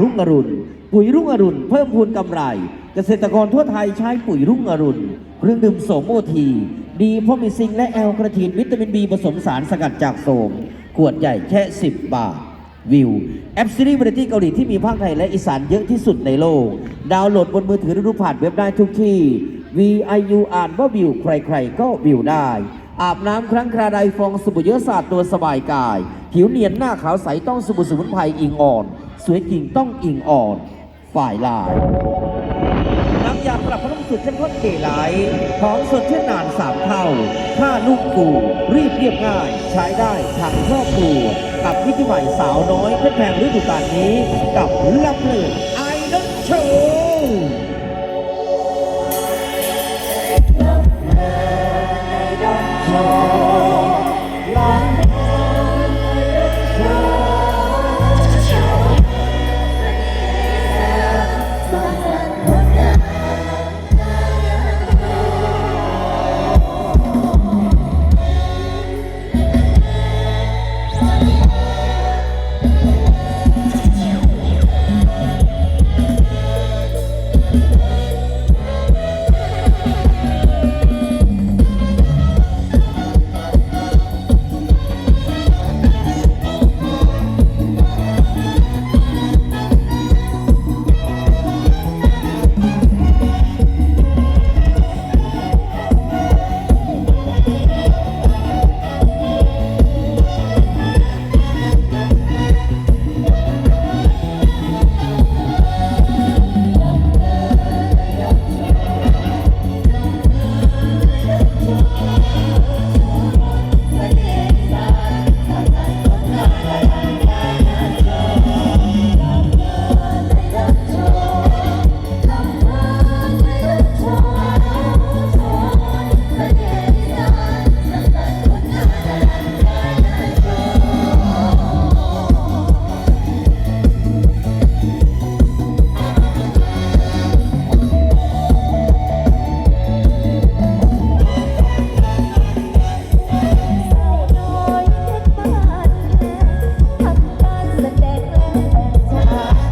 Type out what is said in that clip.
รุ่งอรุณ ปุ๋ยรุ่งอรุณ เพิ่มพูนกำไร เกษตรกรทั่วไทยใช้ปุ๋ยรุ่งอรุณ เครื่องดื่มโสมโอที ดีเพราะมีซิงและแอลกระทีนวิตามินบีผสมสารสกัดจากโสม ขวดใหญ่แค่ 10 บาท วิว แอปซีรีส์วาไรตี้เกาหลีที่มีภาคไทยและอีสานเยอะที่สุดในโลก ดาวน์โหลดบนมือถือหรือผ่านเว็บได้ทุกที่ VIU อ่านว่าวิว ใครๆ ก็วิวได้ อาบน้ำครั้งคราใดฟองสบู่เยอะสะอาดตัวสบายกาย ผิวเนียนหน้าขาวใสต้องสบู่สมุนไพรอิงอ่อน สวยจริงต้องอิงอ่อน ฝ่ายลาย น้ำยาปรับผ้านุ่มสุดเข้มข้นเก๋ไลท์หอมสดชื่นนานสามเท่าผ้านุ่มฟูรีบเรียบง่าย ใช้ได้ทั้งครอบครัวกับวิธีใหม่สาวน้อยเพชรแพงฤดูกาลนี้ กับลับเลือ Yeah.